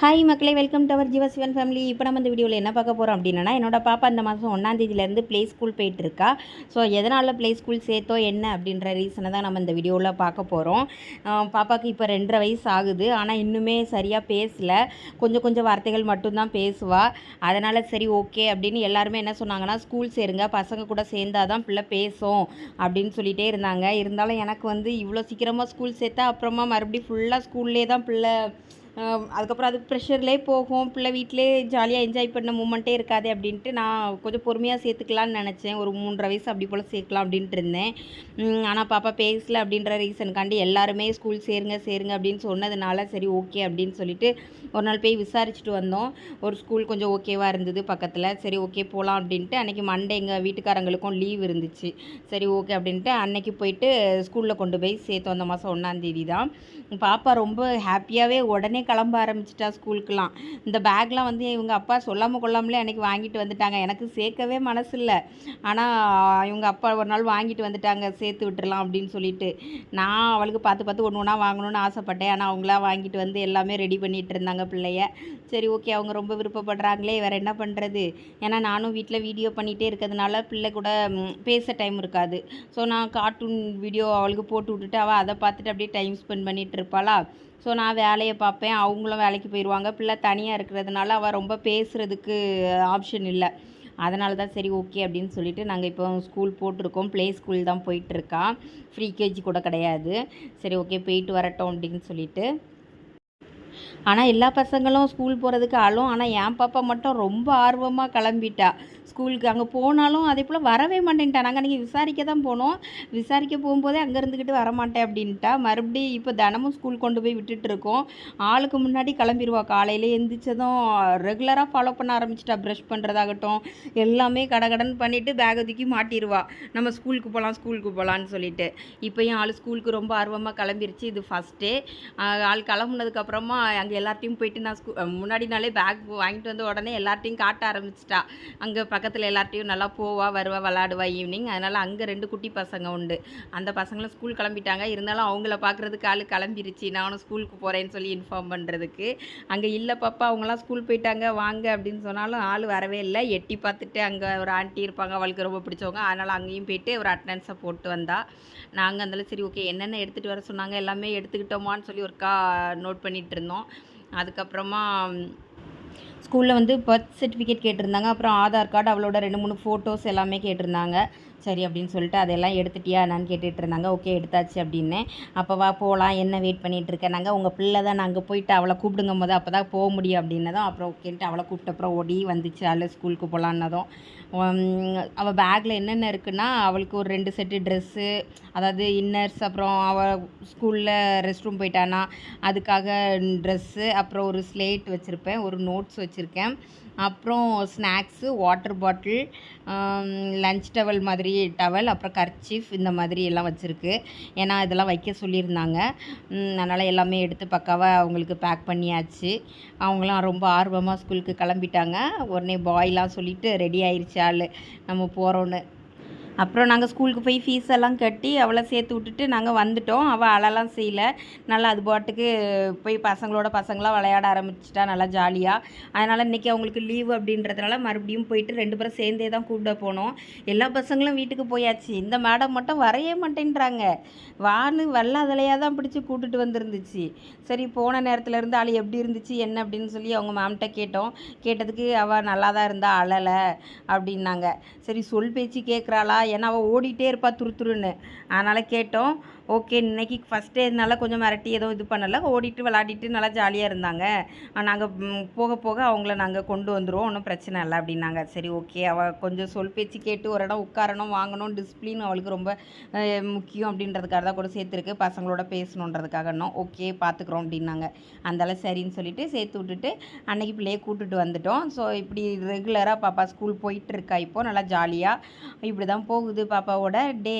Hi மக்களே welcome to our Jeevasivan family இப்போ நம்ம இந்த வீடியோவில் என்ன பார்க்க போகிறோம் அப்படின்னா என்னோட பாப்பா இந்த மாதம் ஒன்றாந்தேதியிலேருந்து ப்ளே ஸ்கூல் போயிட்டுருக்கா. ஸோ எதனால் ப்ளே ஸ்கூல் சேர்த்தோ என்ன அப்படின்ற ரீசனை தான் நம்ம இந்த வீடியோவில் பார்க்க போகிறோம் பாப்பாவுக்கு இப்போ ரெண்டரை வயசு ஆகுது. ஆனால் இன்னுமே சரியாக பேசலை. கொஞ்சம் கொஞ்சம் வார்த்தைகள் மட்டும்தான் பேசுவா. அதனால் சரி ஓகே அப்படின்னு எல்லாருமே என்ன சொன்னாங்கன்னா ஸ்கூல் சேருங்க. பசங்க கூட சேர்ந்தால் தான் பிள்ளை பேசும் அப்படின்னு சொல்லிகிட்டே இருந்தாங்க. இருந்தாலும் எனக்கு வந்து இவ்வளோ சீக்கிரமாக ஸ்கூல் சேர்த்தா அப்புறமா மறுபடியும் ஃபுல்லாக ஸ்கூல்லே தான் பிள்ளை அதுக்கப்புறம் அது ப்ரெஷர்லேயே போகும். பிள்ளை வீட்டிலே ஜாலியாக என்ஜாய் பண்ண மூமெண்ட்டே இருக்காது அப்படின்ட்டு நான் கொஞ்சம் பொறுமையாக சேர்த்துக்கலான்னு நினச்சேன். ஒரு மூன்றரை வயசு அப்படி போல் சேர்க்கலாம் அப்படின்ட்டு இருந்தேன். ஆனால் பாப்பா பேசல அப்படின்ற ரீசனுக்காண்டி எல்லாருமே ஸ்கூல் சேருங்க சேருங்க அப்படின்னு சொன்னதுனால சரி ஓகே அப்படின்னு சொல்லிட்டு ஒரு நாள் போய் விசாரிச்சுட்டு வந்தோம். ஒரு ஸ்கூல் கொஞ்சம் ஓகேவாக இருந்தது பக்கத்தில். சரி ஓகே போகலாம் அப்படின்ட்டு அன்றைக்கி மண்டே எங்கள் வீட்டுக்காரங்களுக்கும் லீவ் இருந்துச்சு. சரி ஓகே அப்படின்ட்டு அன்னைக்கு போயிட்டு ஸ்கூலில் கொண்டு போய் சேர்த்தோம். அந்த மாதம் ஒன்றாந்தேதி தான் பாப்பா ரொம்ப ஹாப்பியாகவே உடனே கிளம்ப ஆரம்பிச்சிட்டா ஸ்கூலுக்குலாம் இந்த பேக்லாம் வந்து இவங்க அப்பா சொல்லாமல் கொள்ளாமலே அன்றைக்கி வாங்கிட்டு வந்துட்டாங்க. எனக்கு சேர்க்கவே மனசு இல்லை ஆனால் இவங்க அப்பா ஒரு நாள் வாங்கிட்டு வந்துட்டாங்க சேர்த்து விட்டுறலாம் அப்படின்னு சொல்லிட்டு. நான் அவளுக்கு பார்த்து பார்த்து ஒன்று ஒன்றா வாங்கணும்னு ஆசைப்பட்டேன். ஆனால் அவங்களாம் வாங்கிட்டு வந்து எல்லாமே ரெடி பண்ணிகிட்டு இருந்தாங்க பிள்ளைய. சரி ஓகே அவங்க ரொம்ப விருப்பப்படுறாங்களே வேறு என்ன பண்ணுறது ஏன்னா நானும் வீட்டில் வீடியோ பண்ணிகிட்டே இருக்கிறதுனால பிள்ளை கூட பேச டைம் இருக்காது. ஸோ நான் கார்ட்டூன் வீடியோ அவளுக்கு போட்டு விட்டுட்டு அவள் அதை பார்த்துட்டு அப்படியே டைம் ஸ்பெண்ட் பண்ணிட்டு இருப்பாளா? ஸோ நான் வேலையை பார்ப்பேன். அவங்களும் வேலைக்கு போயிடுவாங்க பிள்ளை தனியாக இருக்கிறதுனால அவள் ரொம்ப பேசுகிறதுக்கு ஆப்ஷன் இல்லை. அதனால தான் சரி ஓகே அப்படின்னு சொல்லிட்டு நாங்கள் இப்போ ஸ்கூல் போட்டிருக்கோம். ப்ளே ஸ்கூல் தான் போயிட்டுருக்கா. ஃப்ரீ கேஜி கூட கிடையாது. சரி ஓகே போயிட்டு வரட்டும் அப்படின்னு சொல்லிட்டு. ஆனால் எல்லா பசங்களும் ஸ்கூல் போகிறதுக்கு ஆளும். ஆனால் என் பாப்பா மட்டும் ரொம்ப ஆர்வமாக கிளம்பிட்டா. ஸ்கூலுக்கு அங்கே போனாலும் அதே போல் வரவே மாட்டேன்ட்டா. நாங்கள் நீங்கள் விசாரிக்க தான் போனோம். விசாரிக்க போகும்போதே அங்கே இருந்துக்கிட்டு வரமாட்டேன் அப்படின்ட்டா. மறுபடியும் இப்போ தினமும் ஸ்கூல் கொண்டு போய் விட்டுட்டு இருக்கோம். ஆளுக்கு முன்னாடி கிளம்பிடுவா காலையில் எந்திரிச்சதும் ரெகுலராக ஃபாலோ பண்ண ஆரம்பிச்சிட்டா. ப்ரஷ் பண்ணுறதாகட்டும் எல்லாமே கடகடன் பண்ணிவிட்டு பேகை தூக்கி மாட்டிடுவா நம்ம ஸ்கூலுக்கு போகலாம் ஸ்கூலுக்கு போகலான்னு சொல்லிட்டு. இப்போயும் ஆள் ஸ்கூலுக்கு ரொம்ப ஆர்வமாக கிளம்பிருச்சு. இது ஃபஸ்ட்டே ஆள் கிளம்புனதுக்கப்புறமா அங்கே எல்லார்ட்டையும் போயிட்டு நான் ஸ்கூ முன்னாடி நாளே பேக் வாங்கிட்டு வந்து உடனே எல்லார்ட்டையும் காட்ட ஆரம்பிச்சிட்டா. அங்கே பக்கத்தில் எல்லார்ட்டையும் நல்லா போவா வருவா விளாடுவா ஈவினிங் அதனால் அங்கே ரெண்டு குட்டி பசங்க உண்டு. அந்த பசங்களும் ஸ்கூல் கிளம்பிட்டாங்க. இருந்தாலும் அவங்கள பார்க்குறதுக்கு ஆள் கிளம்பிருச்சு. நானும் ஸ்கூலுக்கு போகிறேன்னு சொல்லி இன்ஃபார்ம் பண்ணுறதுக்கு அங்கே இல்லை பாப்பா அவங்களாம் ஸ்கூல் போயிட்டாங்க. வாங்க அப்படின்னு சொன்னாலும் ஆள் வரவே இல்லை. எட்டி பார்த்துட்டு அங்கே ஒரு ஆண்டி இருப்பாங்க. அவளுக்கு ரொம்ப பிடிச்சவங்க. அதனால் அங்கேயும் போயிட்டு ஒரு அட்டண்டன்ஸை போட்டு வந்தா. நாங்கள் அதில் சரி ஓகே என்னென்ன எடுத்துகிட்டு வர சொன்னாங்க? எல்லாமே எடுத்துக்கிட்டோமான்னு சொல்லி ஒருக்கா நோட் பண்ணிகிட்டு இருந்தோம். அதுக்கப்புறமா ஸ்கூலில் வந்து பர்த் சர்டிஃபிகேட் கேட்டிருந்தாங்க. அப்புறம் ஆதார் கார்டு அவளோட ரெண்டு மூணு ஃபோட்டோஸ் எல்லாமே கேட்டிருந்தாங்க. சரி அப்படின்னு சொல்லிட்டு அதெல்லாம் எடுத்துட்டியா என்னன்னு கேட்டுகிட்டு இருந்தாங்க ஓகே எடுத்தாச்சு அப்படின்னு அப்போ வா போகலாம் என்ன வெயிட் பண்ணிகிட்டு இருக்க நாங்கள் உங்கள் பிள்ளை தான். நாங்கள் போயிட்டு அவளை கூப்பிடுங்க போது அப்போ தான் போக முடியும் அப்படின்னதும் அப்புறம் ஓகேன்ட்டு அவளை கூப்பிட்ட அப்புறம் ஓடி வந்துச்சு. அவள் ஸ்கூலுக்கு போகலான்னதும் அவள் பேக்கில் என்னென்ன இருக்குன்னா அவளுக்கு ஒரு ரெண்டு செட்டு ட்ரெஸ்ஸு அதாவது இன்னர்ஸ் அப்புறம் அவள் ஸ்கூலில் ரெஸ்ட் ரூம் போயிட்டானா அதுக்காக ட்ரெஸ்ஸு அப்புறம் ஒரு ஸ்லேட் வச்சுருப்பேன். ஒரு நோட்ஸ் வச்சுருக்கேன். அப்புறம் snacks water bottle lunch towel மாதிரி டவல் அப்புறம் கர்ச்சீஃப் இந்த மாதிரி எல்லாம் வச்சுருக்கு. ஏன்னா இதெல்லாம் வைக்க சொல்லியிருந்தாங்க. அதனால் எல்லாமே எடுத்து பக்காவாக அவங்களுக்கு பேக் பண்ணியாச்சு. அவங்களாம் ரொம்ப ஆர்வமாக ஸ்கூலுக்கு கிளம்பிட்டாங்க. உடனே பாய்லாம் சொல்லிவிட்டு ரெடி ஆயிடுச்சு ஆள். நம்ம போகிறோன்னு அப்புறம் நாங்கள் ஸ்கூலுக்கு போய் ஃபீஸ் எல்லாம் கட்டி அவளை சேர்த்து விட்டுட்டு நாங்கள் வந்துட்டோம். அவள் அழலாம் செய்யல. நல்லா அது பாட்டுக்கு போய் பசங்களோட பசங்களாம் விளையாட ஆரம்பிச்சிட்டா நல்லா ஜாலியாக அதனால் இன்றைக்கி அவங்களுக்கு லீவு அப்படின்றதுனால மறுபடியும் போயிட்டு ரெண்டு பேரும் சேர்ந்தே தான் கூப்பிட போனோம். எல்லா பசங்களும் வீட்டுக்கு போயாச்சு. இந்த மேடம் மட்டும் வரையே மாட்டேன்றாங்க. வான்னு வல்லாதலையாக தான் பிடிச்சி கூட்டிட்டு வந்துருந்துச்சு. சரி போன நேரத்தில் இருந்து ஆள் எப்படி இருந்துச்சு என்ன அப்படின்னு சொல்லி அவங்க மேம்கிட்ட கேட்டோம். கேட்டதுக்கு அவள் நல்லா தான் இருந்தா அழலை அப்படின்னாங்க. சரி சொல் பேச்சு கேட்குறாளா ஏன்னா அவள் ஓடிட்டே இருப்பா துரு துருன்னு. அதனால் கேட்டோம். ஓகே இன்னைக்கு ஃபஸ்ட் டேனால கொஞ்சம் மிரட்டி எதுவும் இது பண்ணலை. ஓடிட்டு விளாடிட்டு நல்லா ஜாலியாக இருந்தாங்க. நாங்கள் போக போக அவங்கள நாங்கள் கொண்டு வந்துடுவோம் ஒன்றும் பிரச்சனை இல்லை அப்படின்னாங்க. சரி ஓகே. அவள் கொஞ்சம் சொல் பேச்சு கேட்டு ஒரு இடம் உட்காரணும் வாங்கணும் டிசிப்ளின் அவளுக்கு ரொம்ப முக்கியம் அப்படின்றதுக்காக தான் கூட சேர்த்துருக்கு. பசங்களோட பேசணுன்றதுக்காக இன்னும் ஓகே பார்த்துக்குறோம் அப்படின்னாங்க. அந்தால சரின்னு சொல்லிட்டு சேர்த்து விட்டுட்டு அன்னைக்கு பிள்ளையை கூட்டுட்டு வந்துட்டோம். ஸோ இப்படி ரெகுலராக பாப்பா ஸ்கூல் போயிட்டுருக்கா இப்போது இப்போ. நல்லா ஜாலியாக இப்படி தான் போ போகுது பாப்பாவோட டே